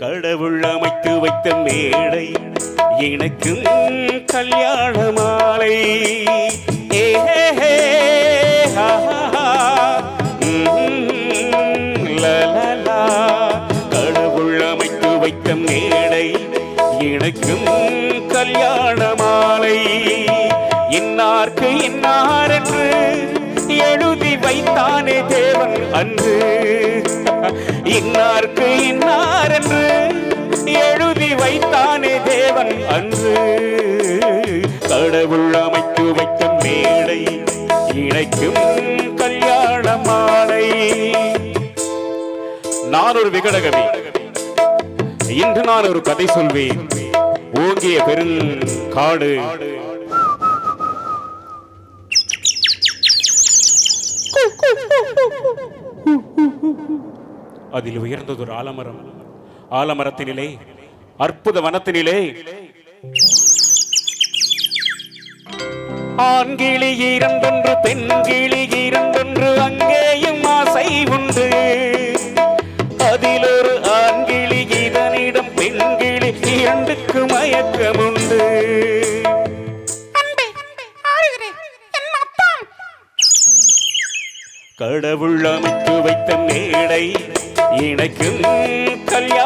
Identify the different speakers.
Speaker 1: கடவுள் அமைத்து வைத்த மேடை. எனக்கும் கல்யாண மாலை. கடவுள் அமைத்து வைத்த மேடை. எனக்கும் கல்யாண மாலை. இன்னார்க்கு இன்னார் என்று எழுதி வைத்தானே தேவன் அன்று. இன்னார்க்கு இன்னார் என்று எழுதி வைத்தானே தேவன் அன்று. கடவுள் அமைத்து வைத்த மேடை இணைக்கும் கல்யாண மாலை. நான் ஒரு விகடகவி இன்று நான் ஒரு கதை சொல்வேன். ஓங்கிய பெருங்காடு அதில் உயர்ந்தது ஒரு ஆலமரம். ஆலமரத்தினிலே அற்புத வனத்தினிலே. ஆண்கிளி இரண்டொன்று பெண்கிளி இரண்டொன்று அங்கேயும் ஆசை உண்டு. அதில் ஒரு ஆண்கிளி இதனிடம் பெண்கிளி இரண்டுக்கு மயக்கம் உண்டு கடவுள் அமைத்து வைத்த மேடை இணைக்கும் கல்யாணம்